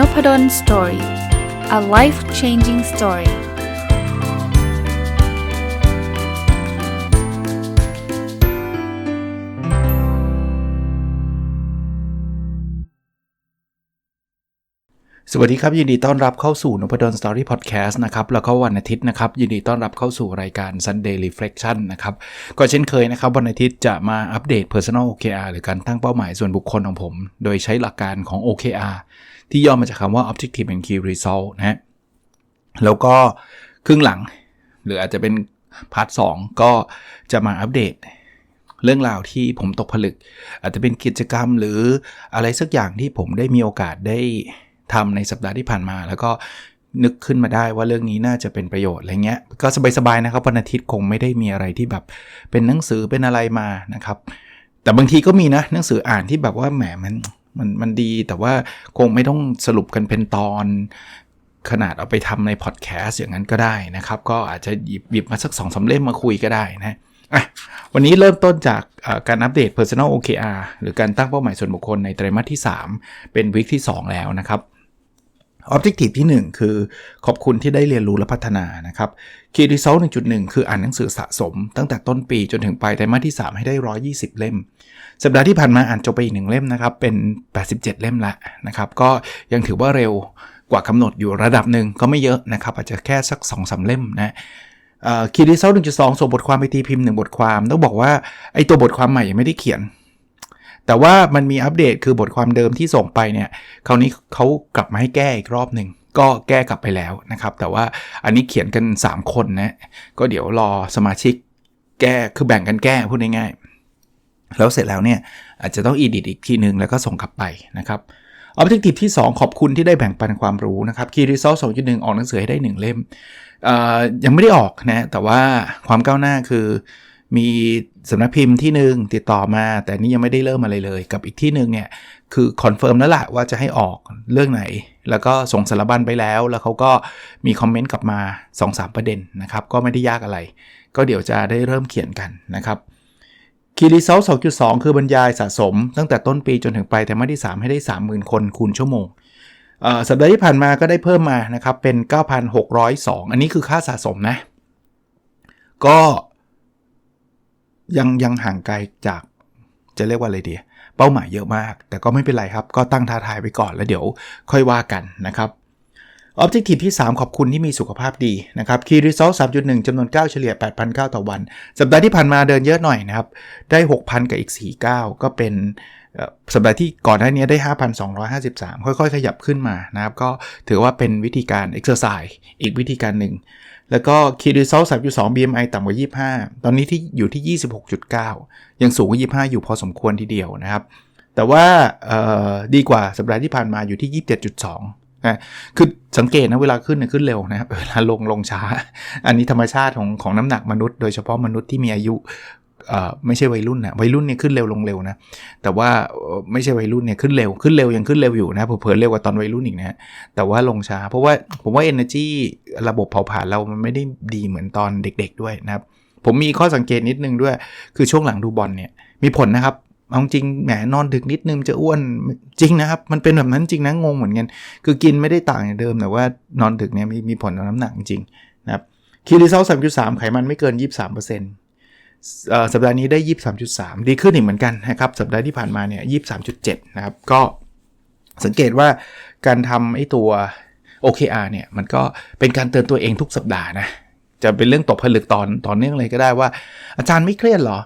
n o p ด d o สตอรี่ a life changing story สวัสดีครับ ยินดีต้อนรับเข้าสู่นพดลสตอรี่พอดแคสต์นะครับ แล้วก็วันอาทิตย์นะครับ ยินดีต้อนรับเข้าสู่รายการ Sunday Reflection นะครับ ก็เช่นเคยนะครับ วันอาทิตย์จะมาอัปเดต Personal OKR หรือการตั้งเป้าหมายส่วนบุคคลของผม โดยใช้หลักการของ OKR ที่ย่อมาจากคำว่า Objective and Key Result นะฮะแล้วก็ครึ่งหลัง หรืออาจจะเป็นพาร์ทสก็จะมาอัปเดต เรื่องราวที่ผมตกผลึก อาจจะเป็นกิจกรรมหรืออะไรสักอย่างที่ผมได้มีโอกาสได้ทำในสัปดาห์ที่ผ่านมา แล้วก็นึกขึ้นมาได้ว่าเรื่องนี้น่าจะเป็นประโยชน์อะไรเงี้ย ก็สบายๆนะครับวันอาทิตย์คงไม่ได้มีอะไรที่แบบเป็นหนังสือเป็นอะไรมานะครับ แต่บางทีก็มีนะหนังสืออ่านที่แบบว่าแหมมัน มันมันดีแต่ว่าคงไม่ต้องสรุปกันเป็นตอน ขนาดเอาไปทำในพอดแคสต์อย่างนั้นก็ได้นะครับ ก็อาจจะหยิบหยิบมาสักสองสาเล่มมาคุยก็ได้นะอะวันนี้เริ่มต้นจากการอัปเดต Personal OKR หรือการตั้งเป้าหมายส่วนบุคคลในไตรมาสที่ 3 เป็นวิกที่ 2 แล้วนะครับ Objective ที่ 1 คือขอบคุณที่ได้เรียนรู้และพัฒนานะครับ Key Result 1.1คืออ่านหนังสือสะสม ตั้งแต่ต้นปีจนถึงปลายไตรมาสที่ 3 ให้ได้ 120 เล่ม สัปดาห์ที่ผ่านมาอ่านจบไปอีกหนึ่งเล่มนะครับ เป็น 87 เล่มละนะครับ ก็ยังถือว่าเร็วกว่ากำหนดอยู่ระดับหนึ่งก็ไม่เยอะนะครับ อาจจะแค่สัก2อสเล่มนะคีรีเซลหนึ่งจุดสองส่งบทความไปตีพิมพ์หนึ่งบทความ ต้องบอกว่าไอตัวบทความใหม่ยังไม่ได้เขียน แต่ว่ามันมีอัปเดตคือบทความเดิมที่ส่งไปเนี่ยคราวนี้เขากลับมาให้แก้อีกรอบหนึ่งก็แก้กลับไปแล้วนะครับ แต่ว่าอันนี้เขียนกัน 3 คนนะ ก็เดี๋ยวรอสมาชิกแก้คือแบ่งกันแก้พูดง่ายแล้วเสร็จแล้วเนี่ย อาจจะต้องอีดิทอีกทีนึง แล้วก็ส่งกลับไปนะครับออบเจกตีฟที่ 2 ขอบคุณที่ได้แบ่งปันความรู้นะครับคีรีซอลสองจุดหนึ่งออกหนังสือให้ได้ 1 เล่มยังไม่ได้ออกนะ แต่ว่าความก้าวหน้าคือ มีสำนักพิมพ์ที่หนึ่งติดต่อมา แต่นี่ยังไม่ได้เริ่มอะไรเลย กับอีกที่หนึ่งเนี่ยคือคอนเฟิร์มแล้วแหละว่าจะให้ออกเรื่องไหน แล้วก็ส่งสารบัญไปแล้ว แล้วเขาก็มีคอมเมนต์กลับมา 2-3 ประเด็นนะครับ ก็ไม่ได้ยากอะไร ก็เดี๋ยวจะได้เริ่มเขียนกันนะครับคีรีเซล2.2 คือบรรยายสะสม ตั้งแต่ต้นปีจนถึงปลายแต่มาที่ 3 ให้ได้ 30,000 คนคูณชั่วโมงสัปดาห์ที่ผ่านมาก็ได้เพิ่มมานะครับเป็น 9,602 อันนี้คือค่าสะสมนะ ก็ ยังยังห่างไกลจากจะเรียกว่าอะไรดีเป้าหมายเยอะมาก แต่ก็ไม่เป็นไรครับ ก็ตั้งท้าทายไปก่อนแล้วเดี๋ยวค่อยว่ากันนะครับออบเจกตีที่ 3 ขอบคุณที่มีสุขภาพดีนะครับคีรีซอลสามจุดหนึ่งจำนวน 9 เฉลี่ย 8,009 ต่อวัน สัปดาห์ที่ผ่านมาเดินเยอะหน่อยนะครับ ได้ 6,000 กับอีก 49 ก็เป็นสัปดาห์ที่ก่อนหน้านี้ได้ 5,253 ค่อยๆ ขยับขึ้นมานะครับ ก็ถือว่าเป็นวิธีการ exercise อีกวิธีการหนึ่ง แล้วก็คีรีซอล3.2 BMI ต่ำกว่า 25 ตอนนี้ที่อยู่ที่ 26.9 ยังสูงกว่า 25 อยู่พอสมควรทีเดียวนะครับ แต่ว่าดีกว่าสัปดาห์ที่ผ่านมาอยู่ที่ 27.2 นะ คือสังเกตนะเวลาขึ้นเนี่ยขึ้นเร็วนะครับ เวลาลงลงช้า อันนี้ธรรมชาติของของน้ำหนักมนุษย์ โดยเฉพาะมนุษย์ที่มีอายุ ไม่ใช่วัยรุ่นนะวัยรุ่นเนี่ยขึ้นเร็วลงเร็วนะ แต่ว่าไม่ใช่วัยรุ่นเนี่ยขึ้นเร็วขึ้นเร็วยังขึ้นเร็วอยู่นะเผลอเร็วกว่าตอนวัยรุ่นอีกนะแต่ว่าลงช้า เพราะว่าผมว่า energy ระบบเผาผลาญเรามันไม่ได้ดีเหมือนตอนเด็ก ๆ ด้วยนะครับ ผมมีข้อสังเกตนิดนึงด้วย คือช่วงหลังดูบอลเนี่ยมีผลนะครับเอาจริงแหมนอนดึกนิดนึงจะอ้วนจริงนะครับ มันเป็นแบบนั้นจริงนะงงเหมือนกันคือกินไม่ได้ต่างจากเดิมแต่ว่านอนดึกเนี่ยมีมีผลต่อน้ำหนักจริงนะครับคีรีเซลสามจุดสามไขมันไม่เกิน23%เปอร์เซ็นต์ สัปดาห์นี้ได้ 23.3 ดีขึ้นอีกเหมือนกันนะครับสัปดาห์ที่ผ่านมาเนี่ย23.7 นะครับ ก็สังเกตว่าการทำไอ้ตัว OKR เนี่ยมันก็เป็นการเตือนตัวเองทุกสัปดาห์นะจะเป็นเรื่องตกผลึกตอนตอนเนื่องเลยก็ได้ว่า อาจารย์ไม่เครียดหรอ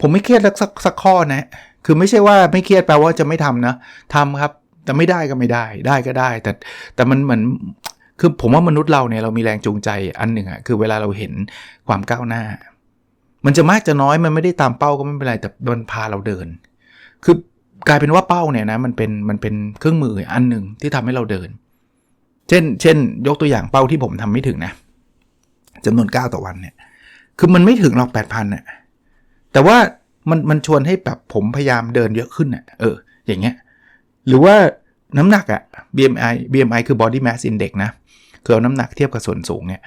ผมไม่เครียดสักสักข้อนะ คือไม่ใช่ว่าไม่เครียดแปลว่าจะไม่ทำนะทำครับแต่ไม่ได้ก็ไม่ได้ได้ก็ได้ แต่แต่มันเหมือนคือผมว่ามนุษย์เราเนี่ยเรามีแรงจูงใจอันหนึ่งอะคือเวลาเราเห็นความก้าวหน้า มันจะมากจะน้อยมันไม่ได้ตามเป้าก็ไม่เป็นไรแต่มันพาเราเดิน คือกลายเป็นว่าเป้าเนี่ยนะมันเป็นมันเป็นเครื่องมืออันหนึ่งที่ทำให้เราเดิน เช่น เช่น ยกตัวอย่างเป้าที่ผมทำไม่ถึงนะจำนวนก้าวต่อวันเนี่ย คือมันไม่ถึงหรอกแปดพันเนี่ยแต่ว่ามันมันชวนให้แบบผมพยายามเดินเยอะขึ้นอะเออ อย่างเงี้ย หรือว่าน้ำหนักอะ BMI BMI คือ body mass index นะคือเอาน้ำหนักเทียบกับส่วนสูงเนี่ย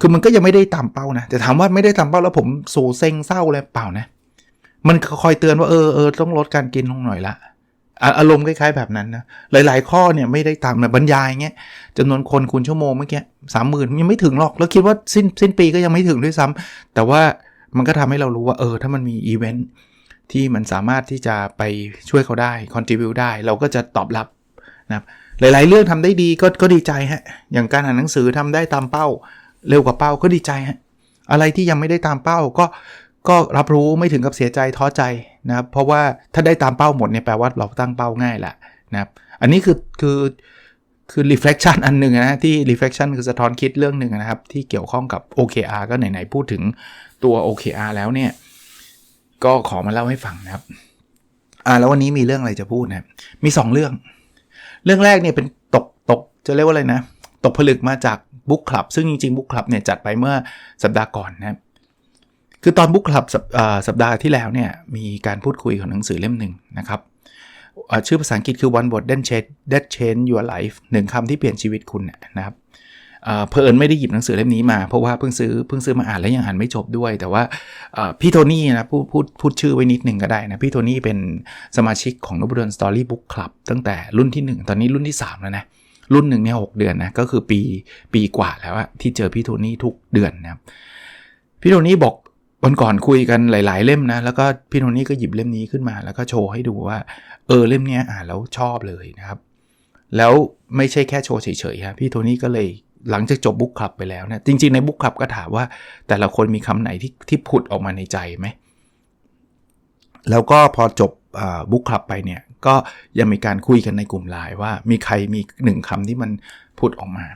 คือมันก็ยังไม่ได้ตามเป้านะ แต่ถามว่าไม่ได้ตามเป้าแล้วผมสูเซ็งเศร้าเลยเปล่านะ มันคอยเตือนว่าเออเออต้องลดการกินลงหน่อยละอารมณ์คล้ายๆแบบนั้นนะ หลายๆ ข้อเนี่ยไม่ได้ตามแบบบรรยายเงี้ยจำนวนคนคูณชั่วโมงเมื่อกี้สามหมื่นยังไม่ถึงหรอก แล้วคิดว่าสิ้นสิ้นปีก็ยังไม่ถึงด้วยซ้ำแต่ว่ามันก็ทำให้เรารู้ว่าเออ ถ้ามันมีอีเวนท์ที่มันสามารถที่จะไปช่วยเขาได้คอนทิบิวได้ เราก็จะตอบรับนะครับหลายๆ เรื่องทำได้ดีก็ก็ดีใจฮะอย่างการอ่านหนังสือทำได้ตามเป้า เร็วกว่าเป้าก็ดีใจฮะอะไรที่ยังไม่ได้ตามเป้าก็ก็รับรู้ไม่ถึงกับเสียใจท้อใจนะครับเพราะว่าถ้าได้ตามเป้าหมดเนี่ยแปลว่าเราตั้งเป้าง่ายแหละนะครับอันนี้คือคือคือ reflection อันหนึ่งนะที่ reflection คือสะท้อนคิดเรื่องหนึ่งนะครับ ที่เกี่ยวข้องกับ OKR ก็ไหนๆพูดถึงตัว OKR แล้วเนี่ย ก็ขอมาเล่าให้ฟังนะครับ อ่าแล้ววันนี้มีเรื่องอะไรจะพูดนะมี 2 เรื่อง เรื่องแรกเนี่ยเป็นตกตกจะเรียกว่าอะไรนะ ตกผลึกมาจาก บุ๊กคลับซึ่งจริงๆบุ๊กคลับเนี่ยจัดไปเมื่อสัปดาห์ก่อนนะครับคือตอนบุ๊กคลับสัปดาห์ที่แล้วเนี่ยมีการพูดคุยของหนังสือเล่มหนึ่งนะครับชื่อภาษาอังกฤษคือ one word that change that change your life หนึ่งคำที่เปลี่ยนชีวิตคุณนะครับเพอเอิญไม่ได้หยิบหนังสือเล่มนี้มาเพราะว่าเพิ่งซื้อเพิ่งซื้อมาอ่านแล้วยังอ่านไม่จบด้วย แต่ว่าพี่โทนี่นะพูดพูดพูดชื่อไว้นิดหนึ่งก็ได้นะพี่โทนี่เป็นสมาชิกของนบดลสตอรี่บุ๊กคลับตั้งแต่รุ่นที่ 1 ตอนนี้รุ่นที่ 3 แล้วนะ รุ่นหนึ่งเนี่ยหเดือนนะก็คือปีปีกว่าแล้วอะที่เจอพี่โทนี่ทุกเดือนนะครับพี่โทนี่บอกวันก่อนคุยกันหลาย ๆ เล่มนะ แล้วก็พี่โทนี่ก็หยิบเล่มนี้ขึ้นมา แล้วก็โชว์ให้ดูว่า เออเล่มนี้อ่านแล้วชอบเลยนะครับ แล้วไม่ใช่แค่โชว์เฉยๆครับพี่โทนี่ก็เลยหลังจากจบบุ๊กคลับไปแล้วนะจริง ๆ ในบุ๊กคลับก็ถามว่า แต่ละคนมีคำไหนที่ที่ผุดออกมาในใจไหมแล้วก็พอจบบุ๊กคลับไปเนี่ย ก็ยังมีการคุยกันในกลุ่มไลน์ว่ามีใครมีหนึ่งคำที่มันพูดออกมา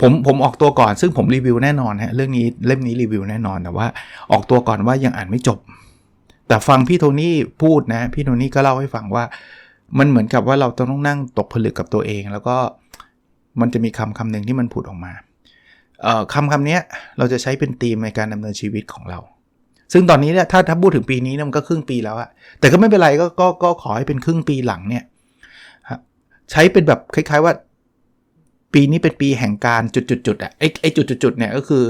ผมผมออกตัวก่อนซึ่งผมรีวิวแน่นอนฮะเรื่องนี้เล่มนี้รีวิวแน่นอนแต่ว่าออกตัวก่อนว่ายังอ่านไม่จบ แต่ฟังพี่โทนี่พูดนะพี่โทนี่ก็เล่าให้ฟังว่า มันเหมือนกับว่าเราต้องนั่งตกผลึกกับตัวเอง แล้วก็มันจะมีคำคำหนึ่งที่มันผุดออกมาคำคำนี้เราจะใช้เป็นธีมในการดำเนินชีวิตของเรา ซึ่งตอนนี้เนี่ยถ้าถ้าพูดถึงปีนี้เนี่ยมันก็ครึ่งปีแล้วอะแต่ก็ไม่เป็นไรก็ก็ก็ขอให้เป็นครึ่งปีหลังเนี่ยใช้เป็นแบบคล้ายๆว่า ปีนี้เป็นปีแห่งการจุดๆๆอะไอ้ไอ้จุดๆๆเนี่ยก็คือ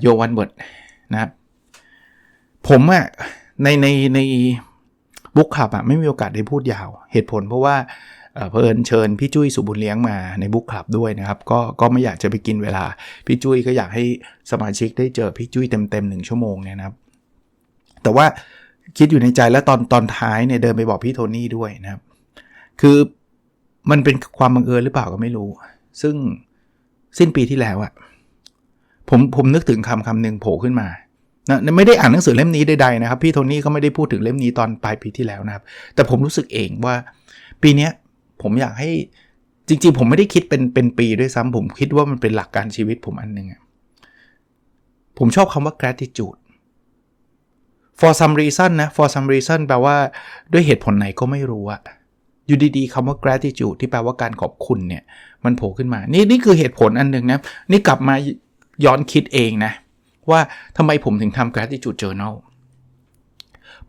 โยวันเบิร์ดนะครับผมอะในในในบุ๊กขับอะไม่มีโอกาสได้พูดยาว เหตุผลเพราะว่าเพอิญเชิญพี่จุ้ยสุบุญเลี้ยงมาในบุ๊กคลับด้วยนะครับ ก็ก็ไม่อยากจะไปกินเวลา พี่จุ้ยก็อยากให้สมาชิกได้เจอพี่จุ้ยเต็มๆหนึ่งชั่วโมงเนี่ยนะครับ แต่ว่าคิดอยู่ในใจแล้วตอนตอนท้ายเนี่ยเดินไปบอกพี่โทนี่ด้วยนะครับ คือมันเป็นความบังเอิญหรือเปล่าก็ไม่รู้ ซึ่งสิ้นปีที่แล้วอะผมผมนึกถึงคำคำหนึ่งโผล่ขึ้นมานะไม่ได้อ่านหนังสือเล่มนี้ใดๆนะครับ พี่โทนี่ก็ไม่ได้พูดถึงเล่มนี้ตอนปลายปีที่แล้วนะครับ แต่ผมรู้สึกเองว่า ปีนี้ผมอยากให้จริงๆ ผมไม่ได้คิดเป็นเป็นปีด้วยซ้ำผมคิดว่ามันเป็นหลักการชีวิตผมอันหนึ่งผมชอบคำว่า gratitude for some reason นะ for some reason แปลว่าด้วยเหตุผลไหนก็ไม่รู้อะอยู่ดีๆคำว่า gratitude ที่แปลว่าการขอบคุณเนี่ย มันโผล่ขึ้นมา นี่นี่คือเหตุผลอันหนึ่งนะ นี่กลับมาย้อนคิดเองนะ ว่าทำไมผมถึงทำ gratitude journal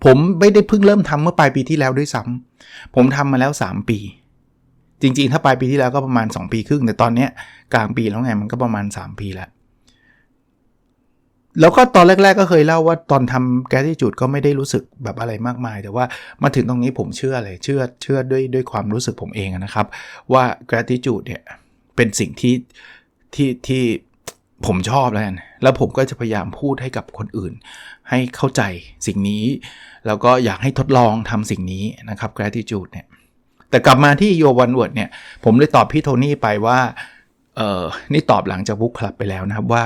ผมไม่ได้เพิ่งเริ่มทำเมื่อปลายปีที่แล้วด้วยซ้ำผมทำมาแล้ว 3 ปี จริงๆ ถ้าปลายปีที่แล้วก็ประมาณ 2 ปีครึ่ง แต่ตอนนี้กลางปีแล้วไงมันก็ประมาณ 3 ปีแล้ว แล้วก็ตอนแรก ๆ ก็เคยเล่าว่าตอนทำแกที่จุดก็ไม่ได้รู้สึกแบบอะไรมากมาย แต่ว่ามาถึงตรงนี้ผมเชื่อเลยเชื่อเชื่อด้วยด้วยความรู้สึกผมเองนะครับ ว่า gratitude เนี่ยเป็นสิ่งที่ที่ที่ผมชอบแล้วกันแล้วผมก็จะพยายามพูดให้กับคนอื่น ให้เข้าใจสิ่งนี้ แล้วก็อยากให้ทดลองทำสิ่งนี้นะครับ gratitude เนี่ยแต่กลับมาที่โยวันเวิร์ดเนี่ยผมเลยตอบพี่โทนี่ไปว่าเออนี่ตอบหลังจากบุ๊กคลับไปแล้วนะครับว่า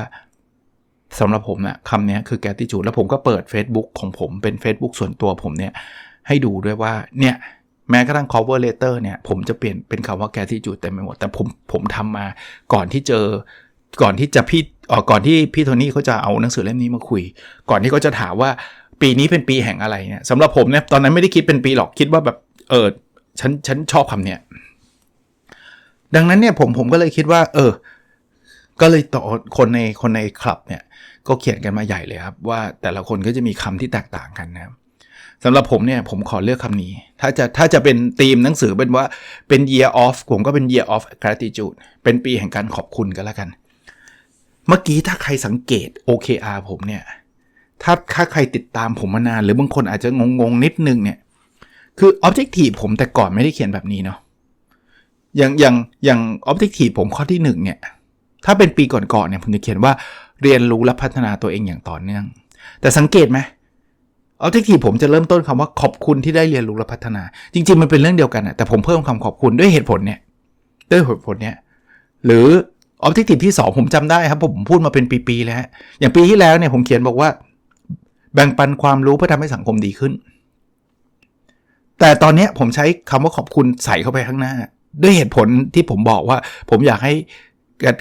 สำหรับผมนะคำนี้คือ gratitude แล้วผมก็เปิด Facebook ของผมเป็น Facebook ส่วนตัวผมเนี่ย ให้ดูด้วยว่าเนี่ยแม้กระทั่ง cover letter เนี่ยผมจะเปลี่ยนเป็นคำว่า gratitude เต็มไปหมด แต่ผมผมทำมาก่อนที่เจอก่อนที่จะพี่อ๋อก่อนที่พี่โทนี่เขาจะเอาหนังสือเล่มนี้มาคุย ก่อนที่เขาจะถามว่าปีนี้เป็นปีแห่งอะไรเนี่ยสำหรับผมเนี่ยตอนนั้นไม่ได้คิดเป็นปีหรอกคิดว่าแบบเออฉันฉันชอบคำเนี้ยดังนั้นเนี่ยผมผมก็เลยคิดว่า เออ ก็เลยต่อคนในคนในคลับเนี่ย ก็เขียนกันมาใหญ่เลยครับว่าแต่ละคนก็จะมีคำที่แตกต่างกันนะครับสำหรับผมเนี่ยผมขอเลือกคำนี้ ถ้าจะถ้าจะเป็นธีมหนังสือเป็นว่าเป็น year of ผมก็เป็น year of gratitude เป็นปีแห่งการขอบคุณกันแล้วกัน เมื่อกี้ถ้าใครสังเกต OKR ผมเนี่ย ถ้าถ้าใครติดตามผมมานาน หรือบางคนอาจจะงงงนิดนึงเนี่ย คือ objective ผมแต่ก่อนไม่ได้เขียนแบบนี้เนาะอย่างอย่างอย่าง objective ผมข้อที่1เนี่ย ถ้าเป็นปีก่อนๆเนี่ยผมจะเขียนว่า เรียนรู้และพัฒนาตัวเองอย่างต่อเนื่อง แต่สังเกตไหม objective ผมจะเริ่มต้นคำว่าขอบคุณที่ได้เรียนรู้และพัฒนา จริง ๆ มันเป็นเรื่องเดียวกันอะแต่ผมเพิ่มคำขอบคุณด้วยเหตุผลเนี่ยด้วยเหตุผลเนี่ยหรือ objective ที่ 2 ผมจำได้ครับ ผมพูดมาเป็นปี ๆ แล้วอย่างปีที่แล้วเนี่ยผมเขียนบอกว่า แบ่งปันความรู้เพื่อทำให้สังคมดีขึ้น แต่ตอนนี้ผมใช้คำว่าขอบคุณใส่เข้าไปข้างหน้า ด้วยเหตุผลที่ผมบอกว่า ผมอยากให้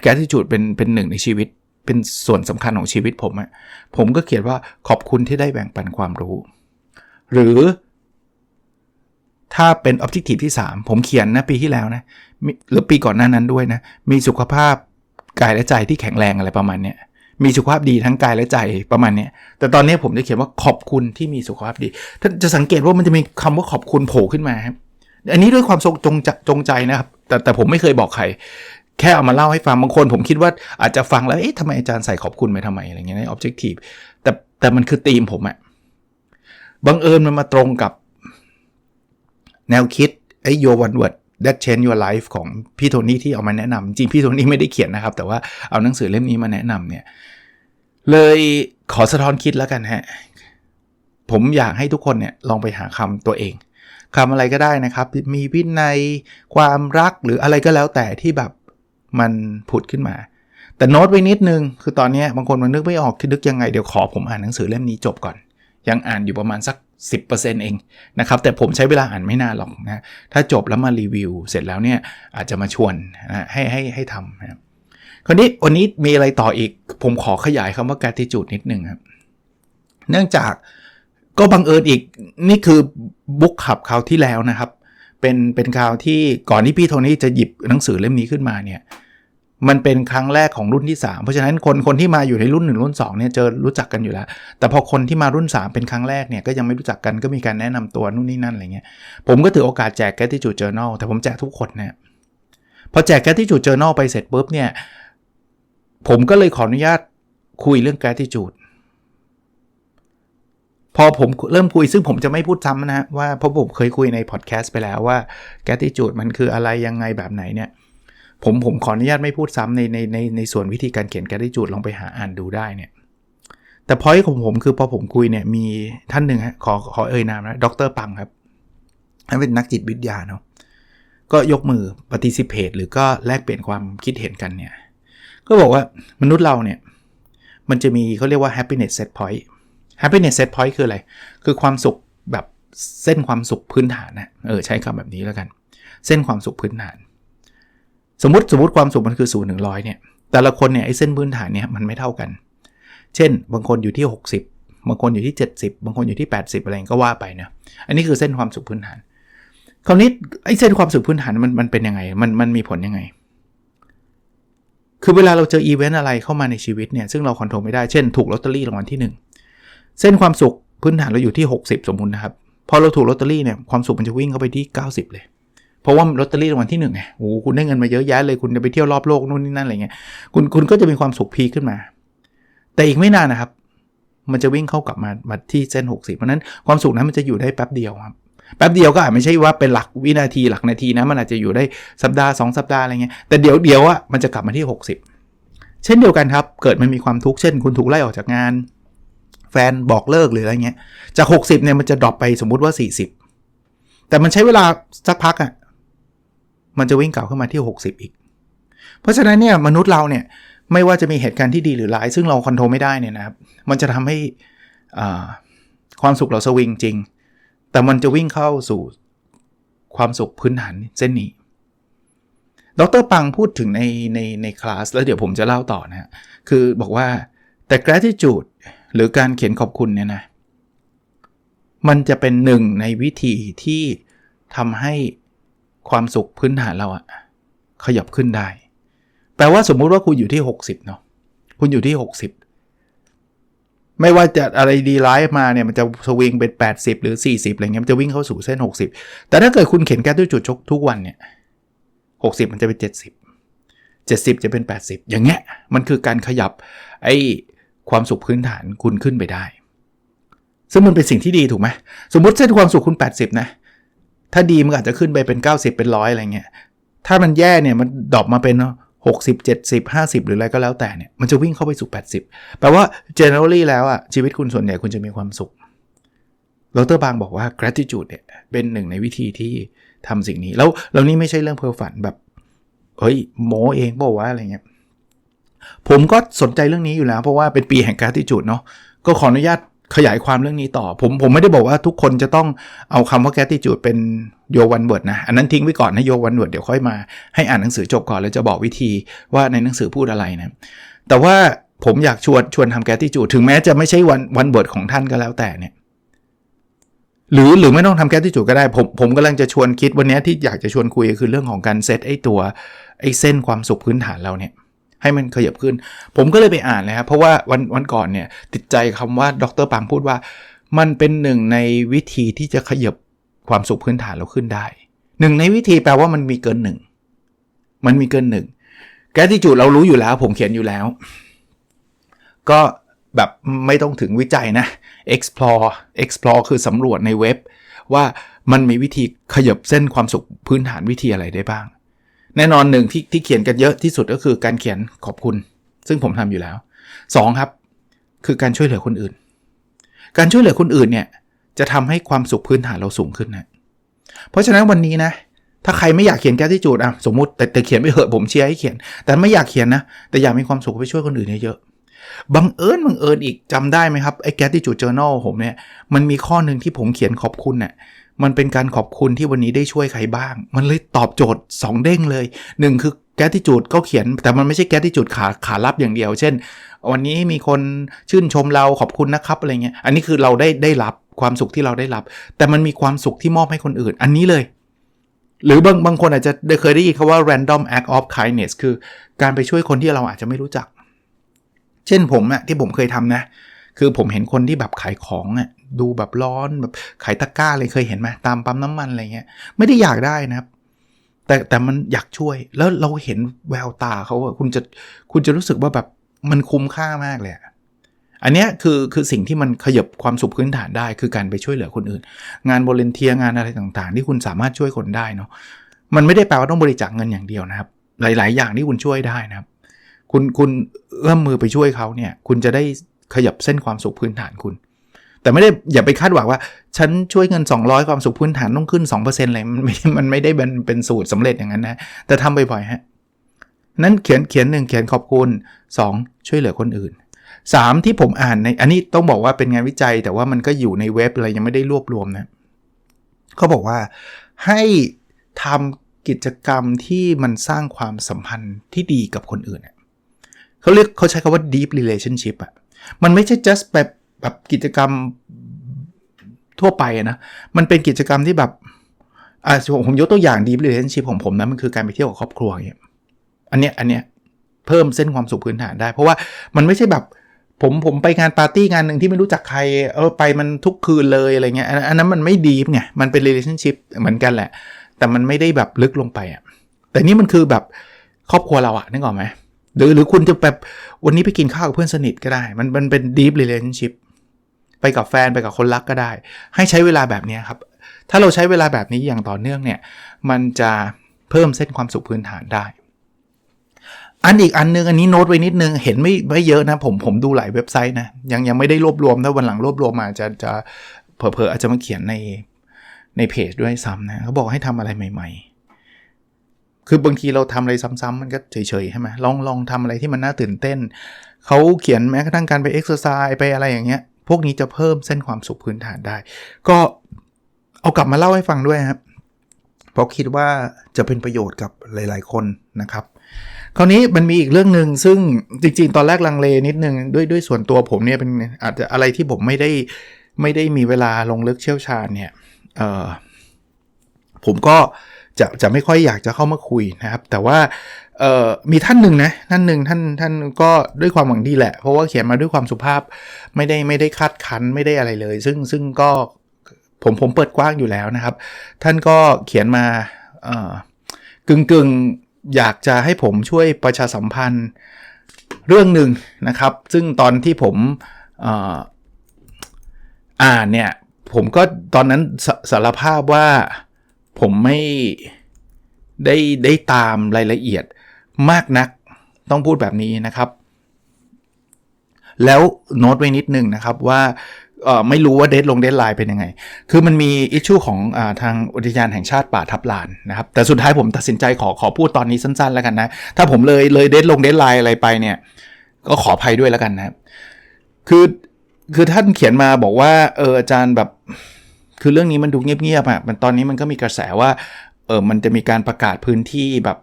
แกที่จุดเป็นเป็นหนึ่งในชีวิต เป็นส่วนสำคัญของชีวิตผมอะผมก็เขียนว่าขอบคุณที่ได้แบ่งปันความรู้ หรือ ถ้าเป็น objective ที่ 3 ผมเขียนนะปีที่แล้วนะหรือปีก่อนหน้านั้นด้วยนะ มีสุขภาพกายและใจที่แข็งแรงอะไรประมาณเนี้ยมีสุขภาพดีทั้งกายและใจประมาณนี้ แต่ตอนนี้ผมจะเขียนว่าขอบคุณที่มีสุขภาพดี ท่านจะสังเกตว่ามันจะมีคำว่าขอบคุณโผล่ขึ้นมาครับ อันนี้ด้วยความจงจงใจนะครับ แต่แต่ผมไม่เคยบอกใคร แค่เอามาเล่าให้ฟังบางคนผมคิดว่าอาจจะฟังแล้วเอ๊ะทำไมอาจารย์ใส่ขอบคุณไปทำไมอะไรเงี้ยใน objective แต่แต่มันคือธีมผมอะบังเอิญมันมาตรงกับ แนวคิดไอ้ your one word that change your life ของพี่โทนี่ที่เอามาแนะนำจริงพี่โทนี่ไม่ได้เขียนนะครับ แต่ว่าเอาหนังสือเล่มนี้มาแนะนำเนี่ยเลยขอสะท้อนคิดแล้วกันฮะ ผมอยากให้ทุกคนเนี่ยลองไปหาคำตัวเองคำอะไรก็ได้นะครับ มีวินัยความรักหรืออะไรก็แล้วแต่ที่แบบ มันผุดขึ้นมา แต่โน้ตไว้นิดนึง คือตอนนี้บางคนมันนึกไม่ออกคิดนึกยังไงเดี๋ยวขอผมอ่านหนังสือเล่มนี้จบก่อน ยังอ่านอยู่ประมาณสัก 10%เองนะครับ แต่ผมใช้เวลาอ่านไม่นานหรอกนะ ถ้าจบแล้วมารีวิว เสร็จแล้วเนี่ยอาจจะมาชวนนะให้ให้ให้ทำนะครับคราวนี้วันนี้มีอะไรต่ออีก ผมขอขยายคำว่า gratitude นิดนึงครับ เนื่องจากก็บังเอิญอีกนี่คือบุ๊กขับคราวที่แล้วนะครับ เป็นเป็นคราวที่ก่อนที่พี่โทนี่จะหยิบหนังสือเล่มนี้ขึ้นมาเนี่ย มันเป็นครั้งแรกของรุ่นที่ 3 เพราะฉะนั้นคนคนที่มาอยู่ในรุ่น 1 รุ่น2เนี่ยเจอรู้จักกันอยู่แล้ว แต่พอคนที่มารุ่น 3 เป็นครั้งแรกเนี่ยก็ยังไม่รู้จักกันก็มีการแนะนำตัวนู่นนี่นั่นอะไรเงี้ยผมก็ถือโอกาสแจก Gratitude Journal แต่ผมแจกทุกคนเนี่ยพอแจก Gratitude Journal ไปเสร็จปุ๊บเนี่ยผมก็เลยขออนุญาตคุยเรื่อง Gratitude พอผมเริ่มคุยซึ่งผมจะไม่พูดซ้ำนะว่าเพราะผมเคยคุยในพอดแคสต์ไปแล้วว่า gratitude มันคืออะไรยังไงแบบไหนเนี่ย ผมผมขออนุญาตไม่พูดซ้ำในในในในส่วนวิธีการเขียน gratitude ลองไปหาอ่านดูได้เนี่ยแต่พอยของผมคือพอผมคุยเนี่ยมีท่านหนึ่งฮะขอขอเอ่ยนามนะดรปังครับท่านเป็นนักจิตวิทยาเนาะก็ยกมือปฏิสิเพตหรือก็แลกเปลี่ยนความคิดเห็นกันเนี่ย ก็บอกว่ามนุษย์เราเนี่ย มันจะมีเขาเรียกว่า happiness set point happiness set point คืออะไร คือความสุขแบบเส้นความสุขพื้นฐานนะเออใช้คำแบบนี้แล้วกัน เส้นความสุขพื้นฐาน สมมติสมมติความสุขมันคือ0ูนย์ถึงร้อยเนี่ยแต่ละคนเนี่ยไอ้เส้นพื้นฐานเนี่ยมันไม่เท่ากัน เช่น บางคนอยู่ที่ 60 บางคนอยู่ที่ 70 บางคนอยู่ที่ 80 อะไรก็ว่าไปเนะอันนี้คือเส้นความสุขพื้นฐาน คราวนี้ไอ้เส้นความสุขพื้นฐานมันมันเป็นยังไงมันมันมีผลยังไง คือเวลาเราเจออีเวนต์อะไรเข้ามาในชีวิตเนี่ยซึ่งเราคอนโทรลไม่ได้เช่นถูกลอตเตอรี่รางวัลที่ 1 เส้นความสุขพื้นฐานเราอยู่ที่ 60 สมมุตินะครับพอเราถูกลอตเตอรี่เนี่ยความสุขมันจะวิ่งเข้าไปที่ 90 เลย เพราะว่าลอตเตอรี่รางวัลที่1ไงโอ้คุณได้เงินมาเยอะแยะเลยคุณจะไปเที่ยวรอบโลกนู่นนี่นั่นอะไรเงี้ยคุณคุณก็จะมีความสุขพีขึ้นมา แต่อีกไม่นานนะครับ มันจะวิ่งเข้ากลับมามาที่เส้น 60 เพราะนั้นความสุขนั้นมันจะอยู่ได้แป๊บเดียวครับแป๊บเดียวก็อาจไม่ใช่ว่าเป็นหลักวินาทีหลักนาทีนะมันอาจจะอยู่ได้สัปดาห์ 2 สัปดาห์อะไรเงี้ยแต่เดี๋ยวเดียวอะมันจะกลับมาที่ 60 เช่นเดียวกันครับ เกิดมันมีความทุกข์เช่น คุณถูกไล่ออกจากงาน แฟนบอกเลิกหรืออะไรเงี้ยจาก 60เนี่ยมันจะดรอปไปสมมุติว่า 40 แต่มันใช้เวลาสักพักอะ มันจะวิ่งกลับขึ้นมาที่ 60 อีก เพราะฉะนั้นเนี่ยมนุษย์เราเนี่ยไม่ว่าจะมีเหตุการณ์ที่ดีหรือร้าย ซึ่งเราคอนโทรลไม่ได้เนี่ยนะครับ มันจะทำให้ความสุขเราสวิงจริง แต่มันจะวิ่งเข้าสู่ความสุขพื้นฐานเส้นนี้ ดรปังพูดถึงในในในคลาส แล้วเดี๋ยวผมจะเล่าต่อนะคือบอกว่าแต่ gratitude หรือการเขียนขอบคุณเนี่ยนะ มันจะเป็นหนึ่งในวิธีที่ทำให้ ความสุขพื้นฐานเราอะขยับขึ้นได้ แปลว่าสมมุติว่าคุณอยู่ที่ 60เนาะคุณอยู่ที่ 60 ไม่ว่าจะอะไรดีร้ายมาเนี่ยมันจะสวิงเป็น 80 หรือ 40อะไรเงี้ยมันจะวิ่งเข้าสู่เส้น 60 แต่ถ้าเกิดคุณเข็นแก๊สด้วยจุดชกทุกวันเนี่ย60 มันจะเป็น 70 70 จะเป็น 80 อย่างเงี้ยมันคือการขยับไอ้ความสุขพื้นฐานคุณขึ้นไปได้ซึ่งมันเป็นสิ่งที่ดีถูกไหมสมมติเส้นความสุขคุณ 80 นะ ถ้าดีมันอาจจะขึ้นไปเป็น 90 เป็นร้อยอะไรเงี้ย ถ้ามันแย่เนี่ยมันดรอปมาเป็น 60 70 50 หรืออะไรก็แล้วแต่เนี่ยมันจะวิ่งเข้าไปสู่ 80 แปลว่า generally แล้วอะชีวิตคุณส่วนใหญ่คุณจะมีความสุขดรบางบอกว่า gratitude เนี่ยเป็นหนึ่งในวิธีที่ทำสิ่งนี้ แล้วแล้วนี่ไม่ใช่เรื่องเพ้อฝันแบบเฮ้ยโมเองบอกว่าอะไรเงี้ยผมก็สนใจเรื่องนี้อยู่แล้ว เพราะว่าเป็นปีแห่ง gratitude เนาะก็ขออนุญาต ขยายความเรื่องนี้ต่อ ผมผมไม่ได้บอกว่าทุกคนจะต้องเอาคำว่า gratitude เป็นโยวันเวิร์ดนะ อันนั้นทิ้งไว้ก่อนนะโยวันเวิร์ดเดี๋ยวค่อยมาให้อ่านหนังสือจบก่อนแล้วจะบอกวิธีว่าในหนังสือพูดอะไรนะ แต่ว่าผมอยากชวนชวนทำ gratitude ถึงแม้จะไม่ใช่วันวันเวิร์ดของท่านก็แล้วแต่เนี่ยหรือหรือไม่ต้องทำ gratitude ก็ได้ ผมผมกำลังจะชวนคิดวันนี้ที่อยากจะชวนคุยคือเรื่องของการเซตไอ้ตัวไอ้เส้นความสุขพื้นฐานเราเนี่ย ให้มันขยับขึ้น ผมก็เลยไปอ่านเลยครับเพราะว่าวันวันก่อนเนี่ยติดใจคำว่าดรปังพูดว่า มันเป็นหนึ่งในวิธีที่จะขยับความสุขพื้นฐานเราขึ้นได้หนึ่งในวิธีแปลว่ามันมีเกินหนึ่งมันมีเกินหนึ่งแกที่จูดเรารู้อยู่แล้ว ผมเขียนอยู่แล้ว ก็แบบไม่ต้องถึงวิจัยนะ explore explore คือสำรวจในเว็บ ว่ามันมีวิธีขยับเส้นความสุขพื้นฐานวิธีอะไรได้บ้าง แน่นอนหนึ่งที่ที่เขียนกันเยอะที่สุดก็คือการเขียนขอบคุณ ซึ่งผมทำอยู่แล้ว 2 ครับ คือการช่วยเหลือคนอื่น การช่วยเหลือคนอื่นเนี่ยจะทำให้ความสุขพื้นฐานเราสูงขึ้นนะเพราะฉะนั้นวันนี้นะ ถ้าใครไม่อยากเขียนแก้ที่จูดอะสมมติแต่แต่เขียนไม่เหอะผมเชียร์ให้เขียน แต่ไม่อยากเขียนนะ แต่อยากมีความสุขไปช่วยคนอื่นเยอะๆบังเอิญบังเอิญอีกจำได้ไหมครับไอ้แกที่จูดเจอ journal ผมเนี่ยมันมีข้อหนึ่งที่ผมเขียนขอบคุณเนี่ย มันเป็นการขอบคุณที่วันนี้ได้ช่วยใครบ้าง มันเลยตอบโจทย์ 2 เด้งเลย 1 คือแกที่จูดก็เขียน แต่มันไม่ใช่แกที่จูดขาขารับอย่างเดียว เช่น วันนี้มีคนชื่นชมเราขอบคุณนะครับอะไรเงี้ย อันนี้คือเราได้ได้รับความสุขที่เราได้รับ แต่มันมีความสุขที่มอบให้คนอื่น อันนี้เลย หรือบางบางคนอาจจะเคยได้ยินคาว่า random act of kindness คือการไปช่วยคนที่เราอาจจะไม่รู้จัก เช่นผมอะที่ผมเคยทำนะ คือผมเห็นคนที่แบบขายของอะดูแบบร้อนแบบขายตะกร้าเลยเคยเห็นไหมตามปั๊มน้ำมันอะไรเงี้ยไม่ได้อยากได้นะครับ แต่แต่มันอยากช่วยแล้วเราเห็นแววตาเขาอะคุณจะคุณจะรู้สึกว่าแบบมันคุ้มค่ามากเลยอะอันเนี้ยคือคือสิ่งที่มันขยับความสุขพื้นฐานได้คือการไปช่วยเหลือคนอื่น งานบริเทียงานอะไรต่างๆ ที่คุณสามารถช่วยคนได้เนาะมันไม่ได้แปลว่าต้องบริจาคเงินอย่างเดียวนะครับ หลาย ๆ อย่างที่คุณช่วยได้นะครับ คุณคุณเอื้อมมือไปช่วยเขาเนี่ย คุณจะได้ ขยับเส้นความสุขพื้นฐานคุณ แต่ไม่ได้อย่าไปคาดหวังว่า ฉันช่วยเงิน 200 ความสุขพื้นฐานต้องขึ้น2%เลยมันไม่มันไม่ได้เป็นเป็นสูตรสำเร็จอย่างนั้นนะ แต่ทำบ่อยๆฮะนั้นเขียนเขียนหนึ่งเขียนขอบคุณ 2 ช่วยเหลือคนอื่น 3 ที่ผมอ่านในอันนี้ต้องบอกว่าเป็นงานวิจัย แต่ว่ามันก็อยู่ในเว็บอะไรยังไม่ได้รวบรวมนะเขาบอกว่าให้ทำกิจกรรมที่มันสร้างความสัมพันธ์ที่ดีกับคนอื่นเขาเรียกเขาใช้คาว่า deep relationship อะ มันไม่ใช่ just แบบแบบกิจกรรมทั่วไปนะ มันเป็นกิจกรรมที่แบบอ่าผมยกตัวอย่าง deep relationship ของผมนะมันคือการไปเที่ยวกับครอบครัวอย่างเงี้ยอันเนี้ยอันเนี้ยเพิ่มเส้นความสุขพื้นฐานได้ เพราะว่ามันไม่ใช่แบบผมผมไปงานปาร์ตี้งานหนึ่งที่ไม่รู้จักใครเออไปมันทุกคืนเลยอะไรเงี้ยอันนั้นมันไม่ดีไงมันเป็น relationship เหมือนกันแหละ แต่มันไม่ได้แบบลึกลงไปอะแต่นี่มันคือแบบครอบครัวเราอะนึกออกไหม หรือหรือคุณจะแบบวันนี้ไปกินข้าวกับเพื่อนสนิทก็ได้ มันมันเป็น deep relationship ไปกับแฟนไปกับคนรักก็ได้ ให้ใช้เวลาแบบนี้ครับ ถ้าเราใช้เวลาแบบนี้อย่างต่อเนื่องเนี่ย มันจะเพิ่มเส้นความสุขพื้นฐานได้ อันอีกอันนึงอันนี้โน้ตไว้นิดนึง เห็นไม่ไม่เยอะนะ ผมผมดูหลายเว็บไซต์นะ ยังยังไม่ได้รวบรวม ถ้าวันหลังรวบรวมมาจะจะเผลอๆอาจจะมาเขียนในในเพจด้วยซ้ำนะเขาบอกให้ทำอะไรใหม่ ๆ คือบางทีเราทำอะไรซ้ำๆมันก็เฉยๆใช่ไหมลองลองทำอะไรที่มันน่าตื่นเต้น เขาเขียนแม้กระทั่งการไปเอ็กซ์ไซส์ไปอะไรอย่างเงี้ย พวกนี้จะเพิ่มเส้นความสุขพื้นฐานได้ ก็เอากลับมาเล่าให้ฟังด้วยครับเพราะคิดว่าจะเป็นประโยชน์กับหลาย ๆ คนนะครับ คราวนี้มันมีอีกเรื่องหนึ่งซึ่งจริง ๆ ตอนแรกลังเลนิดนึงด้วยด้วยส่วนตัวผมเนี่ยเป็นอาจจะอะไรที่ผมไม่ได้ไม่ได้มีเวลาลงลึกเชี่ยวชาญเนี่ยผมก็ จะจะไม่ค่อยอยากจะเข้ามาคุยนะครับ แต่ว่ามีท่านหนึ่งนะท่านหนึ่งท่านท่านก็ด้วยความหวังดีแหละ เพราะว่าเขียนมาด้วยความสุภาพไม่ได้ไม่ได้คาดคันไม่ได้อะไรเลย ซึ่งซึ่งก็ผมผมเปิดกว้างอยู่แล้วนะครับ ท่านก็เขียนมากึ่งกึ่งอยากจะให้ผมช่วยประชาสัมพันธ์เรื่องหนึ่งนะครับ ซึ่งตอนที่ผมอ่ออ่านเนี่ย ผมก็ตอนนั้นสสารภาพว่า ผมไม่ได้ได้ตามรายละเอียดมากนักต้องพูดแบบนี้นะครับ แล้วโน้ตไว้นิดนึงนะครับว่าไม่รู้ว่าเดทลงเดทไลน์เป็นยังไง คือมันมีอิชชูของอทางอุทยานแห่งชาติป่าทับลานนะครับ แต่สุดท้ายผมตัดสินใจขอขอพูดตอนนี้สั้นๆแล้วกันนะ ถ้าผมเลยเลยเดทลงเดทไลน์อะไรไปเนี่ย ก็ขออภัยด้วยแล้วกันนะ คือคือท่านเขียนมาบอกว่าเอออาจารย์แบบ คือเรื่องนี้มันดูเงียบๆอะมันตอนนี้มันก็มีกระแสว่าเออมันจะมีการประกาศพื้นที่แบบ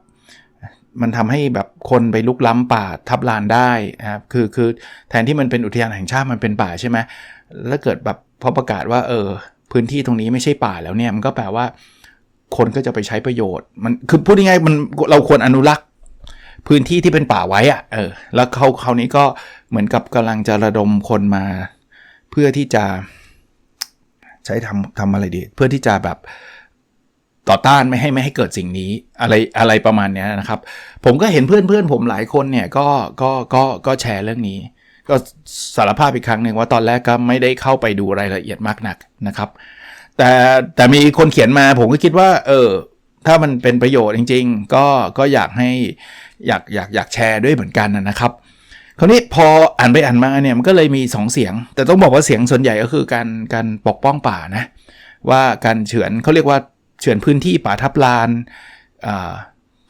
มันทำให้แบบคนไปลุกล้ำป่าทับลานได้นะครับคือคือแทนที่มันเป็นอุทยานแห่งชาติมันเป็นป่าใช่ไหมแล้วเกิดแบบพอประกาศว่าเออพื้นที่ตรงนี้ไม่ใช่ป่าแล้วเนี่ยมันก็แปลว่า คนก็จะไปใช้ประโยชน์ มันคือพูดง่ายๆมันเราควรอนุรักษ์ พื้นที่ที่เป็นป่าไว้อะเออแล้วเขาคราวนี้ก็เหมือนกับกำลังจะระดมคนมา เพื่อที่จะ ใช้ทำทำอะไรดีเพื่อที่จะแบบต่อต้านไม่ให้ไม่ให้เกิดสิ่งนี้อะไรอะไรประมาณนี้นะครับ ผมก็เห็นเพื่อนเพื่อนผมหลายคนเนี่ยก็ก็ก็ก็แชร์เรื่องนี้ ก็สารภาพอีกครั้งหนึ่งว่าตอนแรกก็ไม่ได้เข้าไปดูรายละเอียดมากนักนะครับ แต่แต่มีคนเขียนมาผมก็คิดว่า เออ ถ้ามันเป็นประโยชน์จริง ๆ ก็ก็อยากให้อยากอยากอยากแชร์ด้วยเหมือนกันนะครับ คราวนี้พออ่านไปอ่านมาเนี่ยมันก็เลยมี 2 เสียง แต่ต้องบอกว่าเสียงส่วนใหญ่ก็คือการการปกป้องป่านะว่าการเฉือนเขาเรียกว่าเฉือนพื้นที่ป่าทับลาน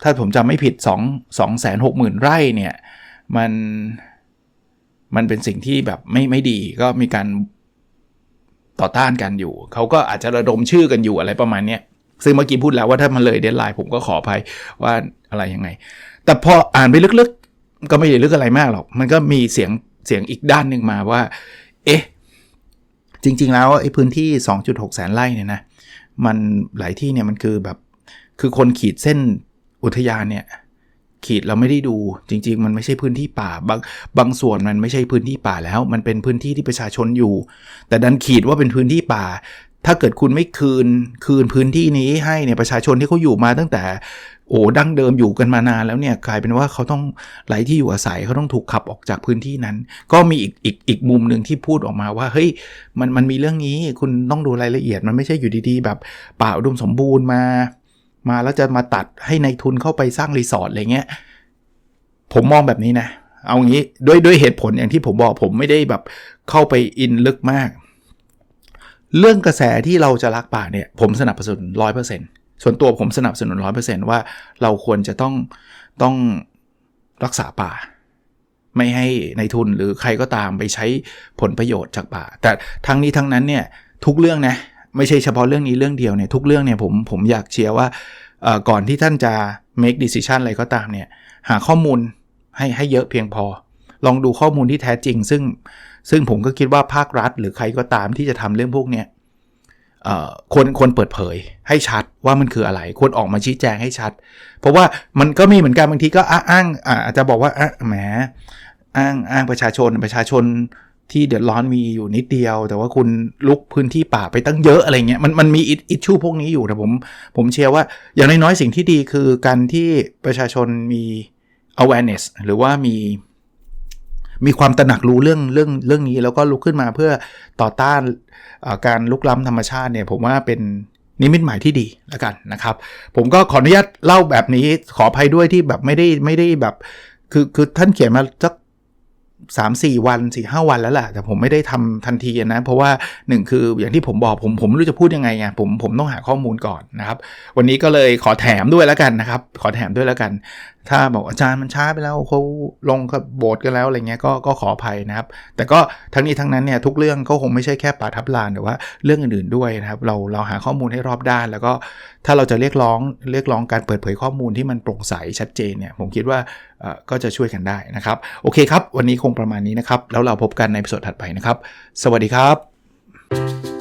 ถ้าผมจำไม่ผิด 2 2 6 0 0 0 0 ไร่เนี่ยมันมันเป็นสิ่งที่แบบไม่ไม่ดีก็มีการต่อต้านกันอยู่ เขาก็อาจจะระดมชื่อกันอยู่อะไรประมาณนี้ซึ่งเมื่อกี้พูดแล้วว่าถ้ามันเลยเดนไลน์ผมก็ขออภัยว่าอะไรยังไง แต่พออ่านไปลึก ก็ไม่ได้ลึกอะไรมากหรอก มันก็มีเสียงเสียงอีกด้านหนึ่งมาว่า เอ๊ะ จริง ๆ แล้วไอ้พื้นที่ 2.6 แสนไร่เนี่ยนะ มันหลายที่เนี่ยมันคือแบบ คือคนขีดเส้นอุทยานเนี่ย ขีดเราไม่ได้ดู จริง ๆ มันไม่ใช่พื้นที่ป่า บางบางส่วนมันไม่ใช่พื้นที่ป่าแล้ว มันเป็นพื้นที่ที่ประชาชนอยู่ แต่ดันขีดว่าเป็นพื้นที่ป่า ถ้าเกิดคุณไม่คืนคืนพื้นที่นี้ให้เนี่ยประชาชนที่เขาอยู่มาตั้งแต่ โอ้ดั้งเดิมอยู่กันมานานแล้วเนี่ยกลายเป็นว่าเขาต้องไหลที่อยู่อาศัยเขาต้องถูกขับออกจากพื้นที่นั้น ก็มีอีกอีกอีกมุมหนึ่งที่พูดออกมาว่าเฮ้ยมันมันมีเรื่องนี้คุณต้องดูรายละเอียดมันไม่ใช่อยู่ดีๆ แบบป่าอุดมสมบูรณ์มา มาแล้วจะมาตัดให้ในายทุนเข้าไปสร้างรีสอร์ทอะไรเงี้ยผมมองแบบนี้นะ เอางี้ด้วยด้วยเหตุผลอย่างที่ผมบอกผมไม่ได้แบบเข้าไปอินลึกมาก เรื่องกระแสที่เราจะรักป่าเนี่ย ผมสนับสนุนร้อยเปอร์เซ็นต์ ส่วนตัวผมสนับสนุนร้อยเปอร์เซ็นว่าเราควรจะต้องต้องรักษาป่า ไม่ให้ในทุนหรือใครก็ตามไปใช้ผลประโยชน์จากป่า แต่ทั้งนี้ทั้งนั้นเนี่ยทุกเรื่องนะไม่ใช่เฉพาะเรื่องนี้เรื่องเดียวเนี่ยทุกเรื่องเนี่ยผมผมอยากเชียร์ว่าก่อนที่ท่านจะ make decision อะไรก็ตามเนี่ยหาข้อมูลให้ให้เยอะเพียงพอ ลองดูข้อมูลที่แท้จริง ซึ่งซึ่งผมก็คิดว่าภาครัฐ หรือใครก็ตามที่จะทำเรื่องพวกเนี้ย ควรควรเปิดเผยให้ชัดว่ามันคืออะไรควรออกมาชี้แจงให้ชัด เพราะว่ามันก็มีเหมือนกันบางทีก็อ้างอาจจะบอกว่าแหมอ้างอ้างประชาชนประชาชนที่เดือดร้อนมีอยู่นิดเดียว แต่ว่าคุณลุกพื้นที่ป่าไปตั้งเยอะอะไรเงี้ยมันมันมีอิชชูพวกนี้อยู่แต่ผมผมเชื่อว่าอย่างน้อยๆ สิ่งที่ดีคือการที่ประชาชนมี awareness หรือว่ามี มีความตระหนักรู้เรื่องเรื่องเรื่องนี้ แล้วก็ลุกขึ้นมาเพื่อต่อต้านการลุกล้ำธรรมชาติเนี่ยผมว่าเป็นนิมิตหมายที่ดีแล้วกันนะครับ ผมก็ขออนุญาตเล่าแบบนี้ขออภัยด้วยที่แบบไม่ได้ไม่ได้แบบ คือคือท่านเขียนมาสักสามสี่วันสี่ห้าวันแล้วแหละแต่ผมไม่ได้ทำทันทีนะ เพราะว่าหนึ่งคืออย่างที่ผมบอกผมผมไม่รู้จะพูดยังไงไงผมผมต้องหาข้อมูลก่อนนะครับ วันนี้ก็เลยขอแถมด้วยแล้วกันนะครับ ขอแถมด้วยแล้วกันถ้าบอกอาจารย์มันช้าไปแล้วเขาลงกับโบสกันแล้วอะไรเงี้ยก็ก็ขออภัยนะครับ แต่ก็ทั้งนี้ทั้งนั้นเนี่ยทุกเรื่องก็คงไม่ใช่แค่ป่าทับลานแต่ว่าเรื่องอื่นๆด้วยนะครับ เราเราหาข้อมูลให้รอบด้าน แล้วก็ถ้าเราจะเรียกร้องเรียกร้องการเปิดเผยข้อมูลที่มันโปร่งใสชัดเจนเนี่ยผมคิดว่าก็จะช่วยกันได้นะครับ โอเคครับ วันนี้คงประมาณนี้นะครับ แล้วเราพบกันในสดถัดไปนะครับ สวัสดีครับ